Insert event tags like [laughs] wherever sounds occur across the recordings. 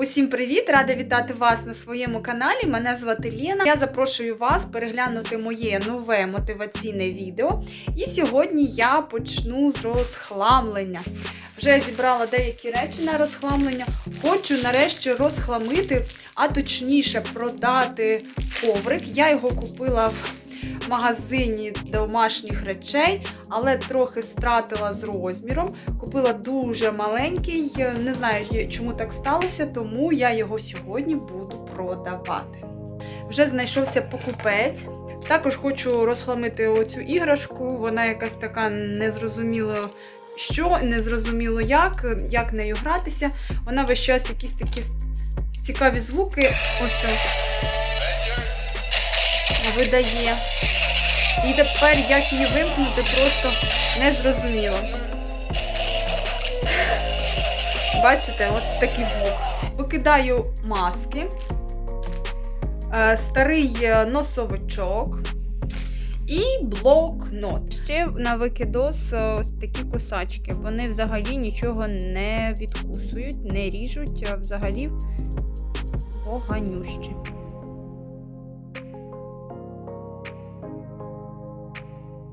Усім привіт! Рада вітати вас на своєму каналі. Мене звати Лена. Я запрошую вас переглянути моє нове мотиваційне відео. І сьогодні я почну з розхламлення. Вже зібрала деякі речі на розхламлення. Хочу нарешті розхламити, а точніше продати коврик. Я його купила в магазині домашніх речей, але трохи стратила з розміром. Купила дуже маленький, не знаю, чому так сталося, тому я його сьогодні буду продавати. Вже знайшовся покупець. Також хочу розхламити оцю іграшку. Вона якась така незрозуміло що, незрозуміло як, як нею гратися. Вона весь час якісь такі цікаві звуки. Ось видає. І тепер як її вимкнути, просто незрозуміло. Бачите, ось такий звук. Викидаю маски, е, старий носовичок і блокнот. Ще на викидос е, такі косачки. Вони взагалі нічого не відкусують, не ріжуть, а взагалі поганющі.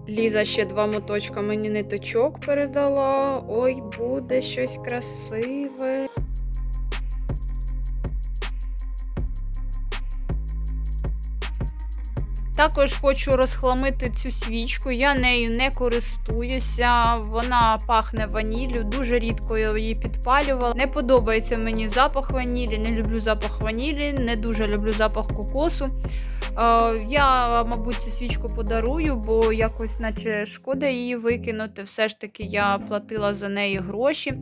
Ліза ще два моточка мені ниточок передала. Ой, буде щось красиве. Також хочу розхламити цю свічку, я нею не користуюся, вона пахне ваніллю, дуже рідко я її підпалювала. Не подобається мені запах ванілі, не люблю запах ванілі, не дуже люблю запах кокосу. Е, Я, мабуть, цю свічку подарую, бо якось, наче шкода її викинути. Все ж таки я платила за неї гроші,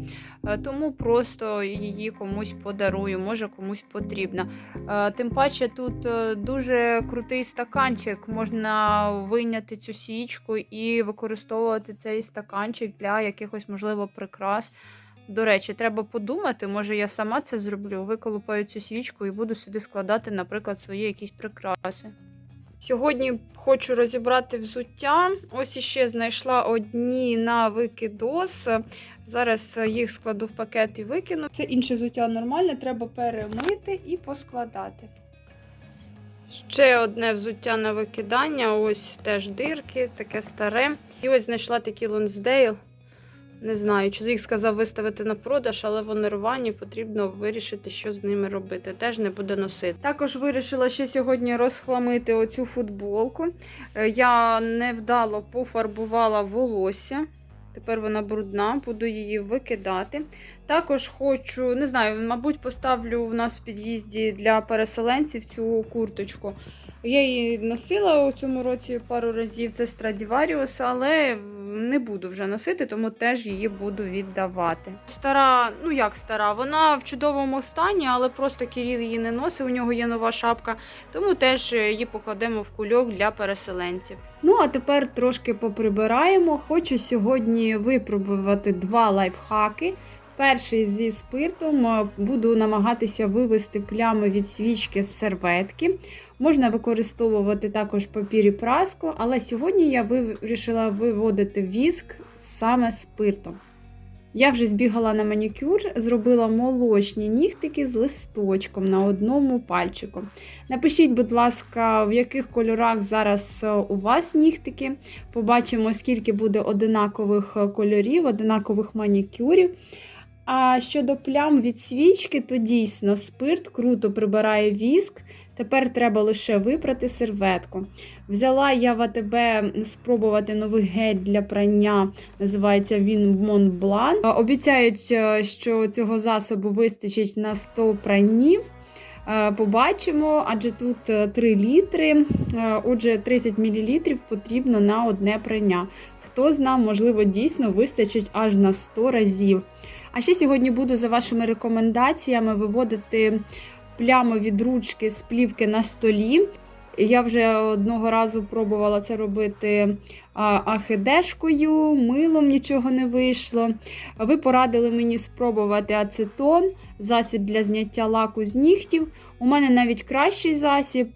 тому просто її комусь подарую, може комусь потрібна. Е, Тим паче тут е, дуже крутий стаканчик. Можна вийняти цю свічку і використовувати цей стаканчик для якихось, можливо, прикрас. До речі, треба подумати, може я сама це зроблю, виколупаю цю свічку і буду сюди складати, наприклад, свої якісь прикраси. Сьогодні хочу розібрати взуття. Ось іще знайшла одні на викидос. Зараз їх складу в пакет і викину. Це інше взуття нормальне, треба перемити і поскладати. Ще одне взуття на викидання. Ось теж дирки, таке старе. І ось знайшла такі Лонсдейл. Не знаю, чоловік сказав виставити на продаж, але вони рвані, потрібно вирішити, що з ними робити. Теж не буде носити. Також вирішила ще сьогодні розхламити оцю футболку. Е, Я невдало пофарбувала волосся. Тепер вона брудна, буду її викидати. Також хочу, не знаю, мабуть, поставлю в нас в під'їзді для переселенців цю курточку. Я її носила у цьому році пару разів. Це Страдіваріус, але не буду вже носити, тому теж її буду віддавати. Стара, ну як стара, вона в чудовому стані, але просто Кіріл її не носить. У нього є нова шапка, тому теж її покладемо в кульок для переселенців. Ну а тепер трошки поприбираємо. Хочу сьогодні випробувати два лайфхаки. Перший зі спиртом е, буду намагатися вивести плями від свічки з серветки. Можна використовувати також папір і праску, але сьогодні я вирішила виводити віск саме спиртом. Я вже збігала на манікюр, зробила молочні нігтики з листочком на одному пальчику. Напишіть, будь ласка, в яких кольорах зараз е, у вас нігтики. Побачимо, скільки буде одинакових кольорів, одинакових манікюрів. А щодо плям від свічки, то дійсно спирт круто прибирає віск. Тепер треба лише випрати серветку. Взяла я в АТБ спробувати новий гель для прання, називається він Blanc. Обіцяють, е, що цього засобу вистачить на 100 пранів. Е, Побачимо, адже тут 3 літри, е, отже, 30 мл потрібно на одне прання. Хто знав, можливо, дійсно вистачить аж на 100 разів. А ще сьогодні буду за вашими рекомендаціями виводити плями від ручки з плівки на столі. Я вже одного разу пробувала це робити ахедешкою, милом нічого не вийшло. Ви порадили мені спробувати ацетон, засіб для зняття лаку з нігтів. У мене навіть кращий засіб,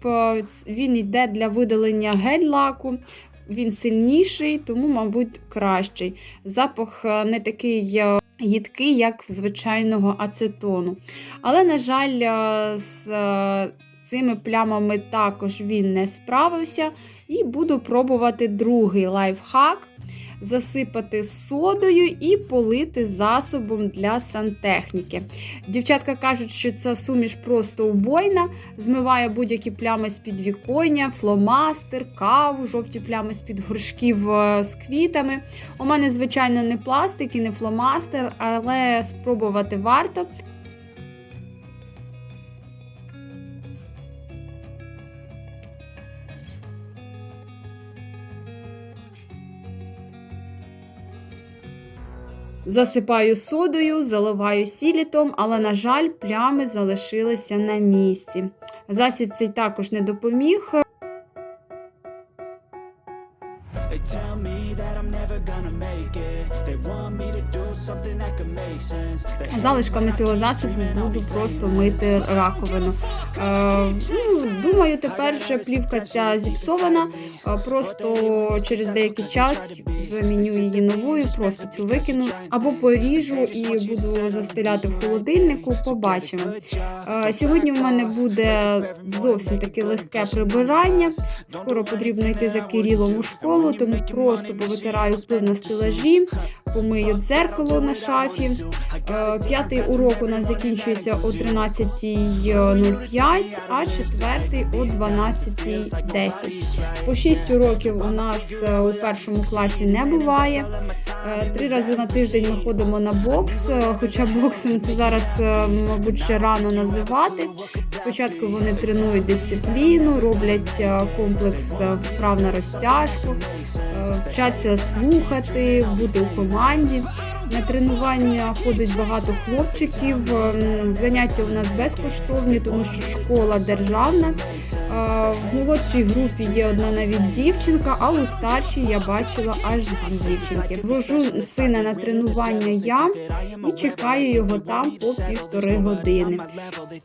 він йде для видалення гель-лаку. Він сильніший, тому, мабуть, кращий. Запах не такий їдкий, як в звичайного ацетону. Але, на жаль, е, з е, цими плямами також він не справився. І буду пробувати другий лайфхак. Засипати содою і полити засобом для сантехніки. Дівчатка кажуть, що ця суміш просто убойна, змиває будь-які плями з під віконня, фломастер, каву, жовті плями з під горшків е, з квітами. У мене, звичайно, не пластик і не фломастер, але спробувати варто. Засипаю содою, заливаю сілітом, але, на жаль, плями залишилися на місці. Засіб цей також не допоміг. Залишками цього засобу буду просто мити раковину. Е, ну, думаю, тепер вже плівка ця зіпсована. Е, просто через деякий час заміню її новою, просто цю викину або поріжу і буду застеляти в холодильнику. Побачимо. Е, сьогодні в мене буде зовсім таке легке прибирання. Скоро потрібно йти за Кирилом у школу, тому просто повитираю пил на стелажі, помию дзеркало на шафі. Е, П'ятий урок у нас закінчується о 13.05, а четвертий о 12.10. По 6 уроків у нас е, у першому класі не буває. Е, Три рази на тиждень ми ходимо на бокс, хоча боксом це зараз, мабуть, ще рано називати. Спочатку вони тренують дисципліну, роблять комплекс вправ на розтяжку, вчаться слухати, бути у команді. На тренування ходить багато хлопчиків. Ем, Заняття у нас безкоштовні, тому що школа державна. Е, В молодшій групі є одна навіть дівчинка, а у старшій я бачила аж дві дівчинки. Вожу сина на тренування я і чекаю його там по півтори години.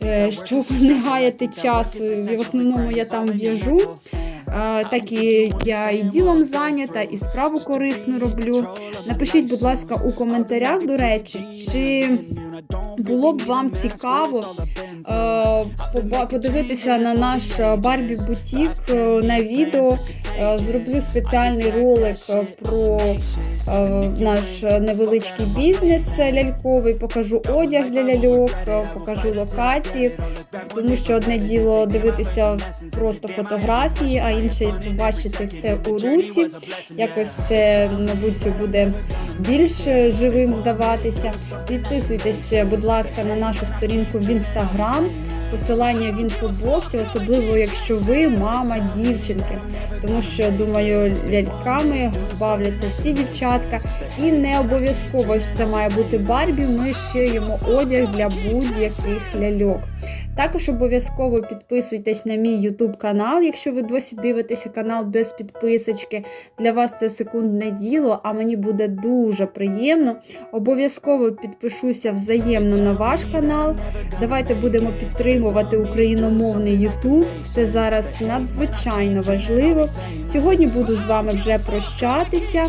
Е, Щоб [laughs] не гаяти часу, в основному я там в'яжу. Так і я і ділом зайнята, і справу корисну роблю. Напишіть, будь ласка, у коментарях, до речі, чи було б вам цікаво е, подивитися на наш Барбі Бутік е, на відео. Е, Зроблю спеціальний ролик про наш невеличкий бізнес ляльковий, покажу одяг для ляльок, покажу локації, тому що одне діло дивитися просто фотографії, а інше побачити все у русі. Якось це, мабуть, буде більш живим здаватися. Підписуйтесь, будь ласка, на нашу сторінку в інстаграм. Посилання в інфобоксі, особливо якщо ви мама дівчинки, тому що думаю, ляльками бавляться всі дівчатка, і не обов'язково ж це має бути Барбі. Ми шиємо одяг для будь-яких ляльок. Також обов'язково підписуйтесь на мій YouTube канал, якщо ви досі дивитеся канал без підписочки. Для вас це секундне діло, а мені буде дуже приємно. Обов'язково підпишуся взаємно на ваш канал. Давайте будемо підтримувати україномовний YouTube. Це зараз надзвичайно важливо. Сьогодні буду з вами вже прощатися.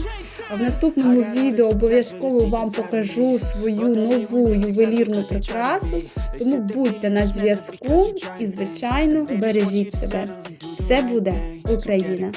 В наступному відео обов'язково вам покажу свою нову ювелірну прикрасу. Тому будьте на зв'язку і, звичайно, бережіть себе. Все буде Україна!